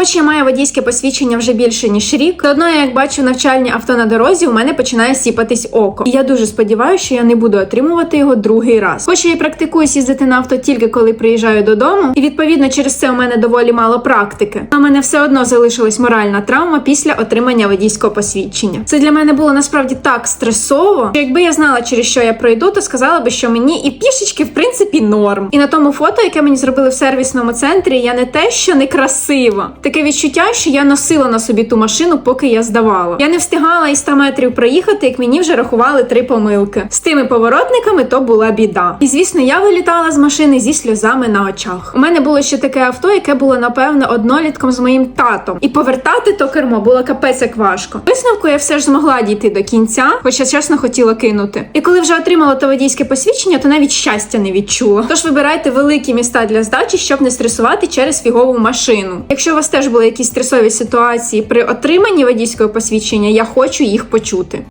Хоч я маю водійське посвідчення вже більше ніж рік, то одно я як бачу навчальні авто на дорозі, у мене починає сіпатись око. І я дуже сподіваюся, що я не буду отримувати його другий раз. Хоч я і практикуюсь їздити на авто тільки коли приїжджаю додому, і відповідно через це у мене доволі мало практики. А мене все одно залишилась моральна травма після отримання водійського посвідчення. Це для мене було насправді так стресово, що якби я знала, через що я пройду, то сказала би, що мені і пішечки в принципі норм. І на тому фото, яке мені зробили в сервісному центрі, я не те, що не красива. Таке відчуття, що я носила на собі ту машину, поки я здавала. Я не встигала і 100 метрів проїхати, як мені вже рахували три помилки. З тими поворотниками то була біда. І звісно, я вилітала з машини зі сльозами на очах. У мене було ще таке авто, яке було напевно однолітком з моїм татом. І повертати то кермо було капець як важко. Висновку я все ж змогла дійти до кінця, хоча чесно хотіла кинути. І коли вже отримала то водійське посвідчення, то навіть щастя не відчула. Тож вибирайте великі міста для здачі, щоб не стресувати через фігову машину. Якщо у вас теж були якісь стресові ситуації при отриманні водійського посвідчення, я хочу їх почути.